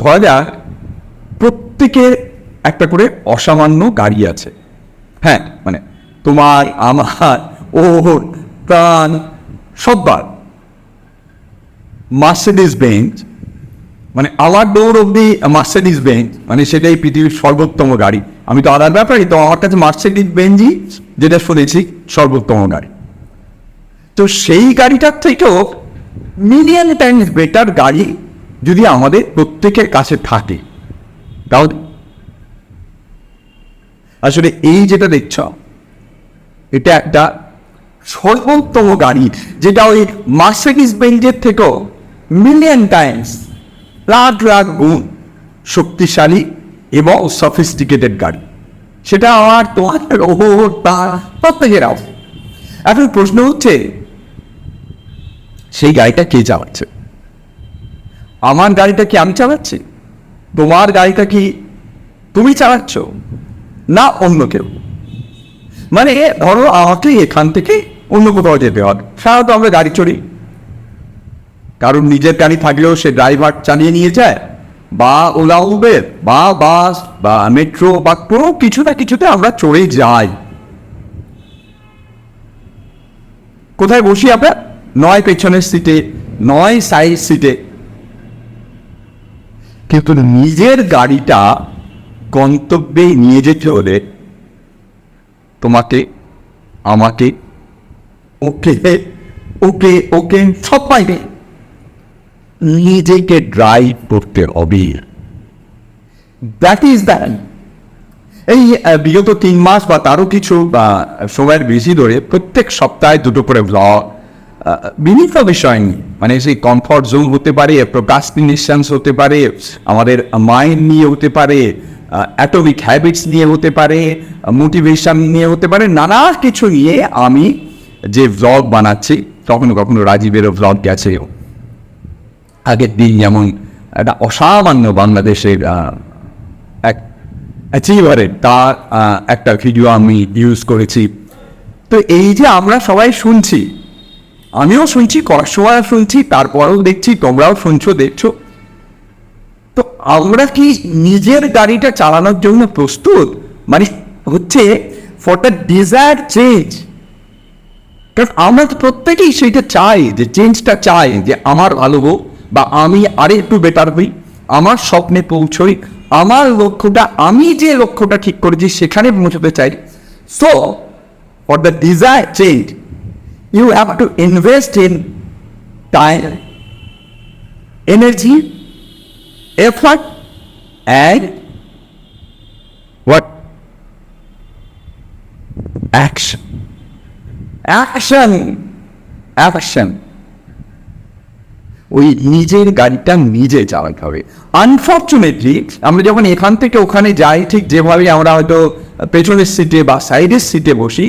ধরা যাক, প্রত্যেকের একটা করে অসামান্য গাড়ি আছে। হ্যাঁ মানে তোমার, আমার, ওর, প্রাণ, সব্বার। মার্সিডিস বেঞ্চ মানে আমার দৌড় অব্দি মার্সিডিস বেঞ্চ মানে সেটাই পৃথিবীর সর্বোত্তম গাড়ি। আমি তো আলার ব্যাপারই, তো আমার কাছে মার্সিডিস বেঞ্চই যেটা শুনেছি, সর্বোত্তম গাড়ি। তো সেই গাড়িটার থেকেও মিলিয়ন টাইমস বেটার গাড়ি যদি আমাদের প্রত্যেকের কাছে থাকে, তাহলে আসলে এই যেটা দেখছ, এটা একটা সর্বোত্তম গাড়ি যেটা ওই মার্সিডিস বেঞ্জের থেকেও মিলিয়ন টাইমস লাখ লাখ গুণ শক্তিশালী এবং সফিস্টিকেটেড গাড়ি। সেটা আমার তোমার ও তার প্রত্যেকের এখন প্রশ্ন হচ্ছে, সেই গাড়িটা কে চালাচ্ছে? আমার গাড়িটা কি আমি চালাচ্ছি? তোমার গাড়িটা কি তুমি চালাচ্ছ? না অন্য কেউ? মানে ধরো আমাকে এখান থেকে অন্য কোথাও যেতে হবে সাধারণত আমরা গাড়ি চড়ি। কারণ নিজের গাড়ি থাকলেও সে ড্রাইভার চালিয়ে নিয়ে যায়, বা ওলা, উবের, বা বাস, বা মেট্রো, বা কোনো কিছু না কিছুতে আমরা চড়ে যাই। কোথায় বসি আমরা? নয় পেছনের সিটে, নয় সাইড সিটে। কিন্তু নিজের গাড়িটা গন্তব্যে নিয়ে যেতে হলে তোমাকে, আমাকে, ওকে ওকে ওকে সবাইকে নিজেকে ড্রাইভ করতে হবে। দ্যাট ইজ দ্যাট এই বিগত তিন মাস বা তারও কিছু, বা, সময়ের বেশি ধরে প্রত্যেক সপ্তাহে দুটো করে ব্লগ বিভিন্ন বিষয় নিয়ে মানে সেই কমফর্ট জোন হতে পারে প্রোকাস্টিনেশনস হতে পারে, আমাদের মাইন্ড নিয়ে হতে পারে অ্যাটমিক হ্যাবিটস নিয়ে হতে পারে মোটিভেশন নিয়ে হতে পারে, নানা কিছু নিয়ে আমি যে ব্লগ বানাচ্ছি কখনো কখনো রাজীবেরও ব্লগ গেছে। আগের দিন যেমন একটা অসামান্য বাংলাদেশের এক অ্যাচিভারের তার একটা ভিডিও আমি ইউজ করেছি। তো এই যে আমরা সবাই শুনছি আমিও শুনছি করার শুনছি, তারপরেও দেখছি, তোমরাও শুনছো, দেখছ। তো আমরা কি নিজের গাড়িটা চালানোর জন্য প্রস্তুত? মানে হচ্ছে ফর দ্য ডিজায়ার চেঞ্জ কারণ আমরা তো প্রত্যেকেই সেইটা চাই, যে চেঞ্জটা চাই, যে আমার ভালো হোক, বা আমি আরে একটু বেটার হই, আমার স্বপ্নে পৌঁছই, আমার লক্ষ্যটা, আমি যে লক্ষ্যটা ঠিক করেছি, সেখানে পৌঁছতে চাই। So for the desire change you have to invest in time energy effort, and what? Action. Action. Action. ওই নিজের গাড়িটা নিজে চালাতে হবে। আনফর্চুনেটলি আমরা যখন এখান থেকে ওখানে যাই, ঠিক যেভাবে আমরা হয়তো পেছনের সিটে বা সাইডের সিটে বসি,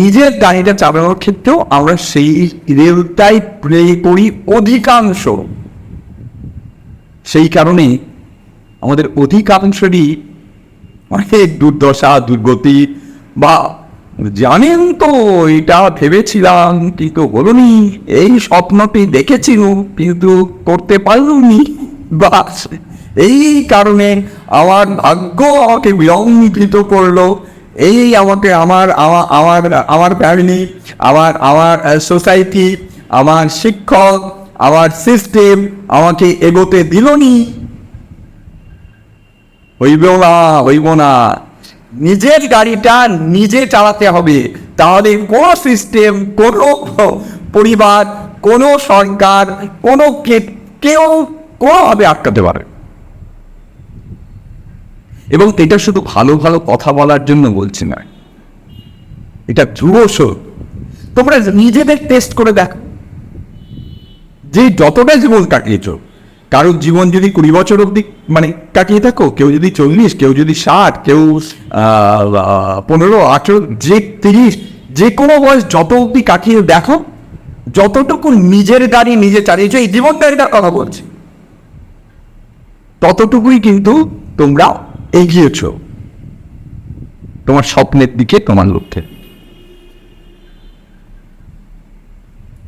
নিজের গাড়িটা চালানোর ক্ষেত্রেও আমরা সেই রেলটাই প্লে করি অধিকাংশ। সেই কারণে আমাদের অধিকাংশরই অনেক দুর্দশা, দুর্গতি বা জানেন তো এটা ভেবেছিলাম, কিন্তু বলুনি, এই স্বপ্নটি দেখেছিল কিন্তু করতে পারলনি বা এই কারণে আমার ভাগ্য আমাকে বিলম্বিত করল। এই আমাকে আমার আমার আমার ফ্যামিলি আমার আমার সোসাইটি আমার শিক্ষক, আমার সিস্টেম আমাকে এগোতে দিলনি। হইব না হইব না। নিজের গাড়িটা নিজে চালাতে হবে। তাহলে কোনো সিস্টেম কোনো পরিবার, কোনো সরকার, কোনো কেউ কোনোভাবে আটকাতে পারে এবং এটা শুধু ভালো ভালো কথা বলার জন্য বলছি না এটা ধ্রুব তোমরা নিজেদের টেস্ট করে দেখো। যে যতটা জীবন কাটিয়েছ কারোর জীবন যদি কুড়ি বছর অব্দি মানে কাটিয়ে থাকো, কেউ যদি চল্লিশ, কেউ যদি ষাট, কেউ পনেরো, আঠেরো, যে তিরিশ, যে কোনো বয়স যত অব্দি কাটিয়ে দেখো, যতটুকু নিজের গাড়ি নিজে চালিয়েছো, এই জীবন গাড়িটার কথা বলছি। ততটুকুই কিন্তু তোমরা এগিয়েছ। তোমার স্বপ্নের দিকে, তোমার লক্ষ্যে।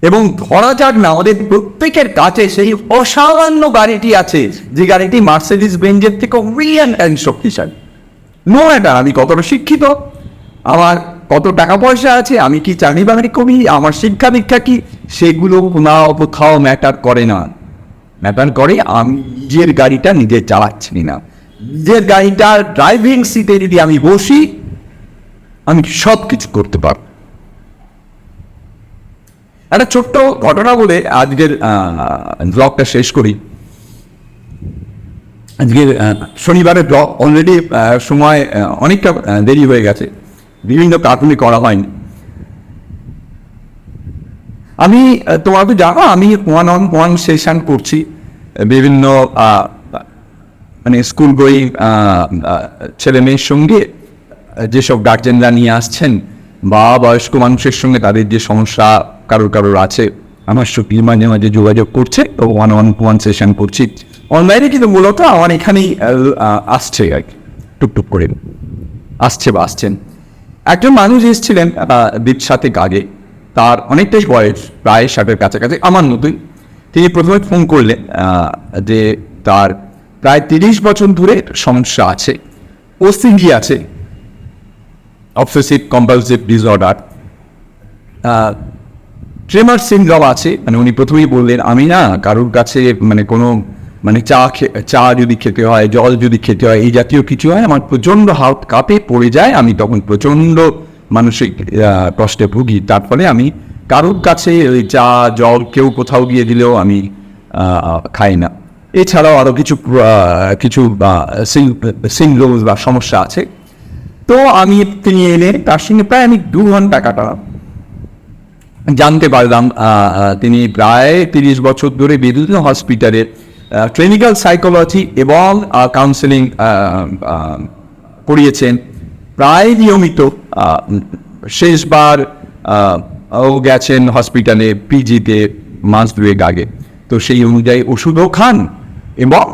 এবং ধরা যাক না আমাদের প্রত্যেকের কাছে সেই অসামান্য গাড়িটি আছে, যে গাড়িটি মার্সিডিস বেঞ্জের থেকে রিয়ান অ্যান্ড শক্তিশালী। নো ম্যাটার আমি কতটা শিক্ষিত, আমার কত টাকা পয়সা আছে, আমি কি চাকরি বাকরি করি, আমার শিক্ষা দীক্ষা কি, সেগুলো কোথাও কোথাও ম্যাটার করে না। ম্যাটার করে আমি নিজের গাড়িটা নিজে চালাচ্ছি না। নিজের গাড়িটা ড্রাইভিং সিটে যদি আমি বসি, আমি সব কিছু করতে পারব? একটা ছোট্ট ঘটনা বলে আজকের ব্লগটা শেষ করি। আজকের শনিবারের ব্লগ অলরেডি সময় অনেকটা দেরি হয়ে গেছে। বিভিন্ন কার্টুনে করা হয়নি। আমি তোমরা তো জানো, আমি ওয়ান অন ওয়ান সেশন করছি। বিভিন্ন মানে স্কুল বই ছেলে মেয়ের সঙ্গে যেসব গার্জেনরা নিয়ে আসছেন, বা বয়স্ক মানুষের সঙ্গে তাদের যে সমস্যা কারোর কারোর আছে, আমার সঙ্গে মাঝে মাঝে যোগাযোগ করছে তো ওয়ান ওয়ান ওয়ান সেশন করছি। অনলাইনে কিন্তু মূলত আমার এখানেই আসছে আর কি টুকটুক করে। আসছে বা আসছেন। একজন মানুষ এসেছিলেন দ্বীপ সাথে আগে তার অনেকটাই বয়স, প্রায় ষাটের কাছাকাছি, আমার মতোই। তিনি প্রথমে ফোন করলেন যে তার প্রায় তিরিশ বছর ধরে সমস্যা আছে। ওসিডি আছে। Obsessive compulsive disorder tremor syndrome আছে। মানে উনি প্রথমেই বললেন, আমি না কারোর কাছে মানে কোনো মানে চা চা যদি খেতে হয়, জল যদি খেতে হয়, এই জাতীয় কিছু হয় আমার প্রচণ্ড হাত কাঁপে, পড়ে যায়, আমি তখন প্রচণ্ড মানসিক কষ্টে ভুগি। তার ফলে আমি কারোর কাছে ওই চা, জল কেউ কোথাও গিয়ে দিলেও আমি খাই না। এছাড়াও আরও কিছু কিছু সিনড্রোমস বা সমস্যা আছে। তো আমি তিনি এলেন তার সঙ্গে প্রায় আমি দু ঘণ্টা কাটালাম। জানতে পারলাম তিনি প্রায় তিরিশ বছর ধরে বিভিন্ন হসপিটালের ক্লিনিক্যাল সাইকোলজি এবং কাউন্সেলিং পড়িয়েছেন প্রায় নিয়মিত শেষবার ও গেছেন হসপিটালে, পিজিতে, মাস দুয়েক আগে। তো সেই অনুযায়ী ওষুধও খান। এবং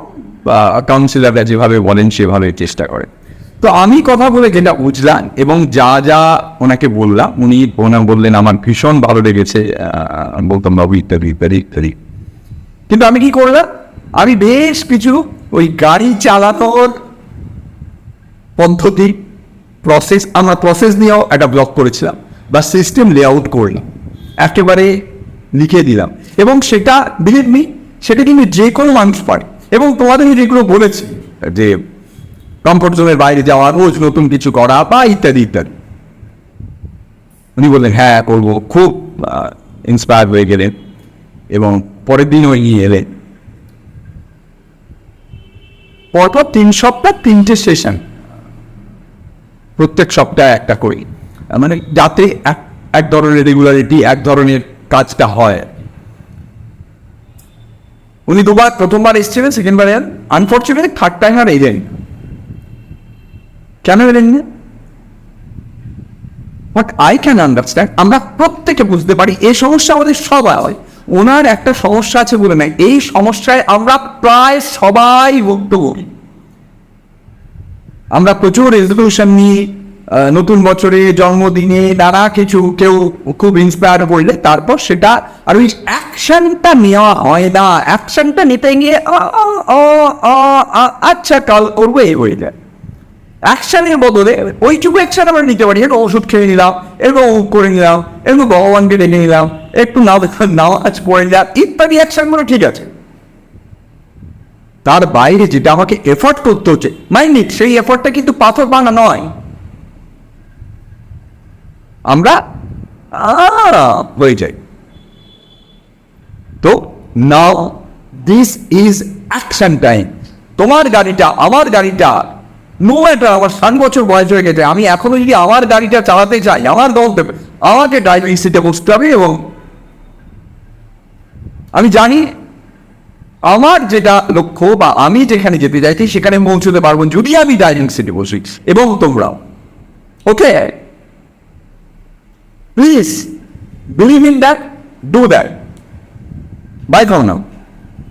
কাউন্সিলাররা যেভাবে বলেন, সেভাবে চেষ্টা করেন তো আমি কথা বলে যেটা বুঝলাম এবং যা যা ওনাকে বললাম, উনি ওনা বললেন, আমার ভীষণ ভালো লেগেছে বলতাম, বাবু, ইত্যাদি ইত্যাদি ইত্যাদি। কিন্তু আমি কি করলাম? আমি বেশ কিছু ওই গাড়ি চালানোর পদ্ধতি প্রসেস আমরা প্রসেস নিয়েও একটা ব্লগ করেছিলাম, বা সিস্টেম লেআউট করলাম, একেবারে লিখে দিলাম। এবং সেটা বিলিভ মি সেটা কিন্তু যে কোনো মানুষ পারে। এবং তোমাদের যেগুলো বলেছি, যে কমফোর্ট জোনের বাইরে যাওয়া, রোজ নতুন কিছু করা বা ইত্যাদি ইত্যাদি। উনি বললেন হ্যাঁ করব। খুব ইন্সপায়ার হয়ে গেলেন এবং পরের দিন ওই নিয়ে এলেন। পরপর তিন সপ্তাহ, তিনটে সেশন প্রত্যেক সপ্তাহে একটা করি। মানে যাতে এক এক ধরনের রেগুলারিটি এক ধরনের কাজটা হয়। উনি দুবার, প্রথমবার এসেছিলেন সেকেন্ডবার এলেন। আনফর্চুনেটলি থার্ড টাইম আর এলেন। কেন এলেন বাট আই ক্যান আন্ডারস্ট্যান্ড আমরা প্রত্যেকে বুঝতে পারি, এই সমস্যা আমাদের সবাই হয়। ওনার একটা সমস্যা আছে বলে নাই। এই সমস্যায় আমরা প্রায় সবাই ভুক্তভোগী। আমরা প্রচুর রেজলিউশন নিই নতুন বছরে জন্মদিনে নানা কিছু কেউ খুব ইন্সপায়ার করলে তারপর সেটা আর ওই অ্যাকশনটা নেওয়া হয় না। অ্যাকশনটা নিতে গিয়ে আচ্ছা কাল করব এই হয়ে যায় অ্যাকশনের বদলে ওইটুকু অ্যাকশন আমরা নিতে পারি। একটু ওষুধ খেয়ে নিলাম একটু ও করে নিলাম একটু ভগবানকে ডেকে নিলাম, একটু নাও নামাজ পড়ে নিলাম ইত্যাদি অ্যাকশনগুলো ঠিক আছে। তার বাইরে যেটা আমাকে এফোর্ট করতে হচ্ছে মাইন্ড সেই এফোর্টটা কিন্তু পাথর ভাঙা নয়। আমরা হয়ে যাই। তো now this is action time তোমার গাড়িটা, আমার গাড়িটা নো ম্যাটার আমার ষাট বছর বয়স হয়ে গেছে, আমি এখনও যদি আমার গাড়িটা চালাতে চাই, আমার দল দেবে। আমাকে ড্রাইভিং সিটে বসতে হবে এবং আমি জানি আমার যেটা লক্ষ্য বা আমি যেখানে যেতে চাইছি, সেখানে পৌঁছতে পারব যদি আমি ড্রাইভিং সিটে বসি এবং তোমরাও। ওকে Please believe in that, do that. Bye for now.